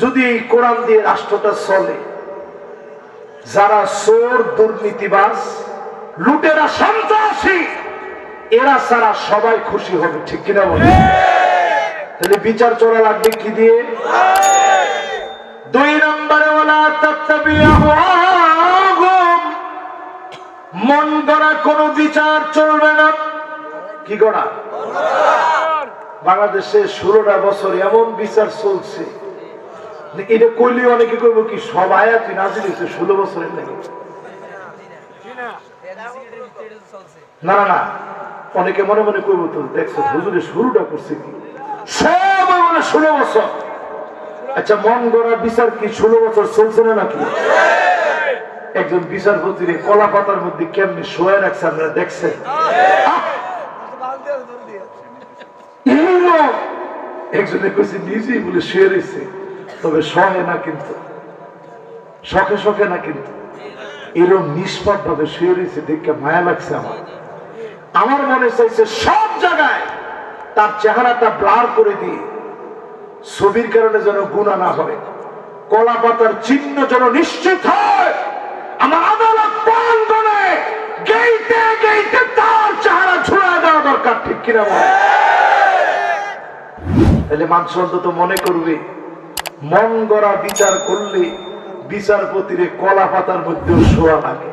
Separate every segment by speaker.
Speaker 1: যদি কোরআন দিয়ে রাষ্ট্রটা চলে, যারা চোর, দুর্নীতিবাজ, লুটেরা, সন্ত্রাসী, এরা ছাড়া সবাই খুশি হবে, ঠিক কিনা বলে? তাহলে বিচার চলা লাগবে কি দিয়ে? দুই নম্বরে মন গড়া কোনো বিচার চলবে না। কি গড়া? বাংলাদেশে ষোলোটা বছর এমন বিচার চলছে। এটা কইলে অনেকে কইব কি? সব নাজিল হয়েছে ষোলো বছরের লাগে না না না। অনেকে মনে মনে কইব তো, দেখছ হুজুরে শুরুটা করছে কি? সব ষোলো বছর। আচ্ছা মন গড়া বিচার কি ষোলো বছর চলছে না নাকি? একজন বিচারপতির কলা পাতার মধ্যে কেমনি শোয়া রাখছে আপনারা দেখছেন! একজনে কইছে, নিজেই বলে শুয়ে রয়েছে তবে সহে না কিন্তু। শখে শখে না কিন্তু। এরকম নিষ্পাপ ভাবে শুয়ে রয়েছে, দেখে মায়া লাগছে আমার। আমার মনে চাইছে, সব জায়গায় তার চেহারাটা ব্লার করে দিয়ে ছবির কারণে যেন গুণা না হয়। কলা পাতার চিহ্ন যেন নিশ্চিত হয়। আমার আদালত প্রাঙ্গনে গেইটে গেইটে তার চেহারা ছুড়ে দেওয়া দরকার, ঠিক কিনা তাহলে মানুষ অন্তত মনে করবে মন গড়া বিচার করলে বিচারপতির কলা পাতার মধ্যেও শোয়া লাগে।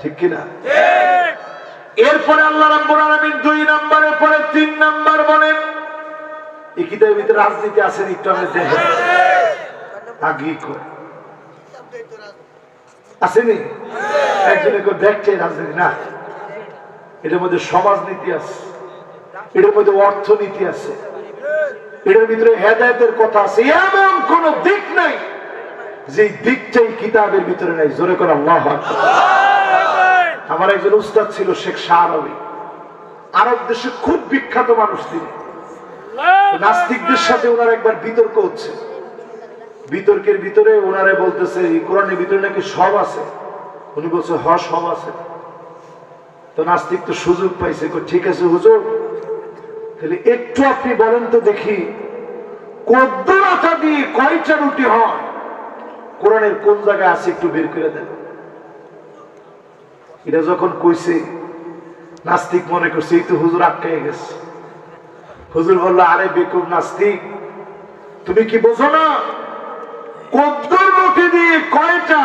Speaker 1: ঠিক কিনা? এরপরে আল্লাহ রাব্বুল আলামিন দুই নম্বরের পরে তিন নম্বর বলেন এই কিতাবের ভিতরে রাজনীতি আছেন একটু আমি দেখেন। আগে আসেনি একজনে কেউ দেখছে রাজনীতি, না? এটার মধ্যে সমাজনীতি আছে, এটার মধ্যে অর্থনীতি আছে। এটার ভিতরে হেদায়তের কথা আছে। এমন কোন দিক নাই যে দিকটাই কিতাবের ভিতরে নাই। জোরে করে আল্লাহ আমার একজন উস্তাদ ছিল শেখ শাহ আরবি আরব দেশে খুব বিখ্যাত মানুষ তিনি। নাস্তিকদের সাথে ওনার একবার বিতর্ক হচ্ছে। বিতর্কের ভিতরে ওনারে বলতেছে কোরআনের ভিতরে নাকি সব আছে? উনি বলছে হ সব আছে। তো নাস্তিক তো সুযোগ পাইছে। ঠিক আছে, হুজুর। তাহলে একটু আপনি বলেন তো দেখি কদ্দুর দিয়ে কয়টা রুটি হয়? কোরআনের কোন জায়গায় আছে একটু বের করে দেন। এটা যখন কইছে, নাস্তিক মনে করছে, এই তো হুজুর আটকাই গেছে। হুজুর বলল, আরে বেকুব নাস্তিক, তুমি কি বোঝো না? কদ্দুর রুটি দিয়ে কয়টা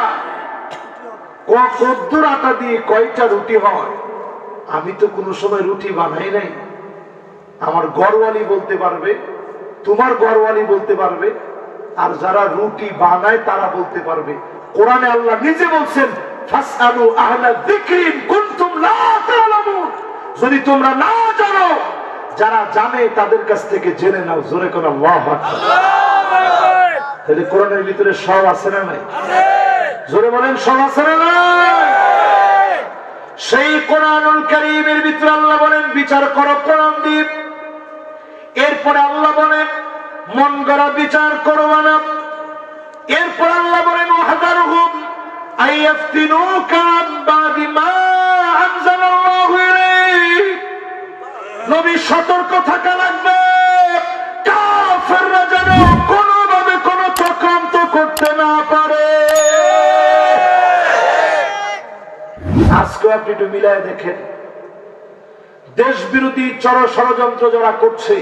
Speaker 1: কদ্দুর আটা দিয়ে কয়টা রুটি হয়? আমি তো কোনো সময় রুটি বানাই নাই। আমার গড়ওয়ালি বলতে পারবে, তোমার গড়ওয়ালি বলতে পারবে, আর যারা রুটি বানায় তারা বলতে পারবে। কোরআনে আল্লাহ নিজে বলছেন যদি তোমরা না জানো, যারা জানে তাদের কাছ থেকে জেনে নাও, জোরে আল্লাহু তাহলে কোরআনের ভিতরে সব আছে না নাই? জোরে বলেন, সব আছে না সেই কোরআন কারীমের ভিতরে আল্লাহ বলেন, বিচার করো কোরআন দ্বীপ এরপরে আল্লাহ বলেন, মন গড়া বিচার করবা না এরপর আল্লাহ বলেন ইলাইক নবী সতর্ক থাকা লাগবে। কাফেররা যেন কোনোভাবে কোনো চক্রান্ত করতে না পারে। আজকে আপনি একটু মিলায় দেখেন দেশ বিরোধী চর ষড়যন্ত্র যারা করছে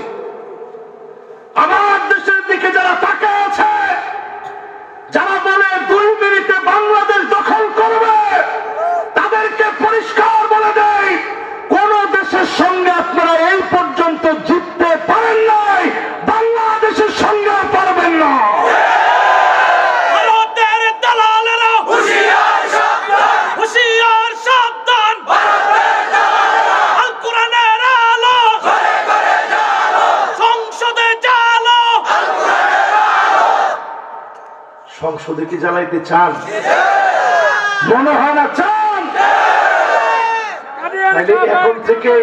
Speaker 1: আমার দেশের দিকে যারা তাকায় আছে যারা বলে দুই মিনিটে বাংলাদেশ দখল করবে তাদেরকে পরিষ্কার বলে দেয় কোন দেশের সঙ্গে আপনারা এই পর্যন্ত জিততে পারেন নাই বাংলাদেশের সঙ্গে পারবেন না
Speaker 2: ভারতের দালালেরা হুঁশিয়ার সাবধান হুঁশিয়ার সাবধান আল কোরআনের আলো সংসদে জালো
Speaker 1: সংসদে কি জ্বালাইতে চান? মনে হয় না, চান? এখন থেকে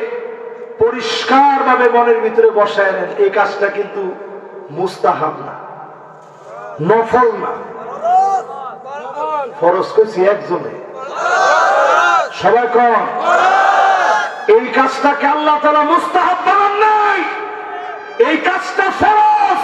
Speaker 1: পরিষ্কার ভাবে মনের ভিতরে বসায় নেন, এই কাজটা কিন্তু মুস্তাহাব না, নফল না। ফরজ করছি একজনে। সবাই কন, এই কাজটাকে আল্লাহ তারা মুস্তাহাব বানান নাই, এই কাজটা ফরজ।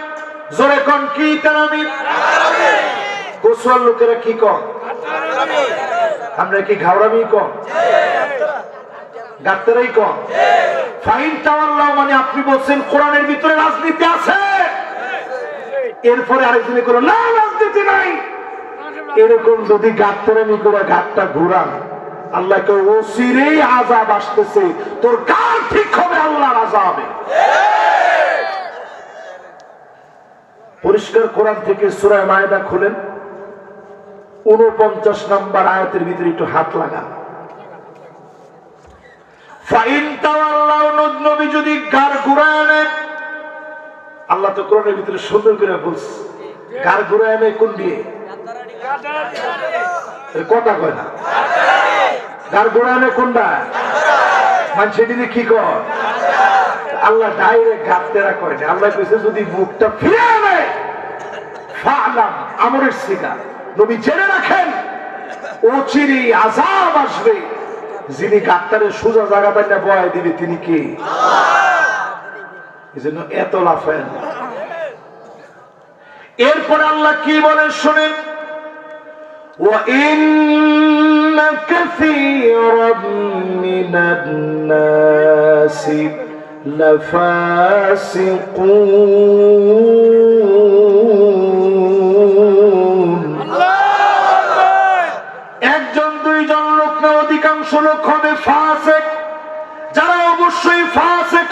Speaker 1: জোরে কন, কি তেরামি গোসল লোকেরা কি কন? আমরা কি ঘাওড়ামি কন? ডাক্তারাই কন? ফাইন টাওয়াল্লাহ মানে আপনি বলছেন কোরআনের ভিতরে রাজনীতি আছে। এরপরে আরেকজনে করো না, রাজনীতি নাই। এরকম যদি গাত্তারামি করে ঘাটটা ঘুরান আল্লাহকে ওসিরেই আজাব আসতেছে। তোর গান ঠিক হবে, আল্লাহর আজাবে পরিষ্কার কোরআন থেকে সুরায় মায়দা খুলেন। উনপঞ্চাশ নম্বর আয়াতের ভিতরে একটু হাত লাগান। যদি আল্লাহ তো কোরআনের ভিতরে সুন্দর করে গার ঘুরায় কোন দিয়ে? কথা কয় না। গার ঘুরায় আনে কোনটা? মানুষ কি কর আল্লাহ ডাইরেক্ট গাপ্তেরা কয় না আল্লাহ কইছে যদি মুখটা ফিরে আনে ফালাম আমরের শিকার নবী জেনে রাখেন অচিরি আজাব আসবে যিনি গাত্তারের সোজা জায়গা পাই না বয় দিবে তিনি কে এই জন্য এত লাফেন এরপরে আল্লাহ কি বলে শোনেন وإن كثيرا من الناس لفاسقون একজন দুইজন লোক না অধিকাংশ লোক হবে ফাসেক যারা অবশ্যই ফাসেক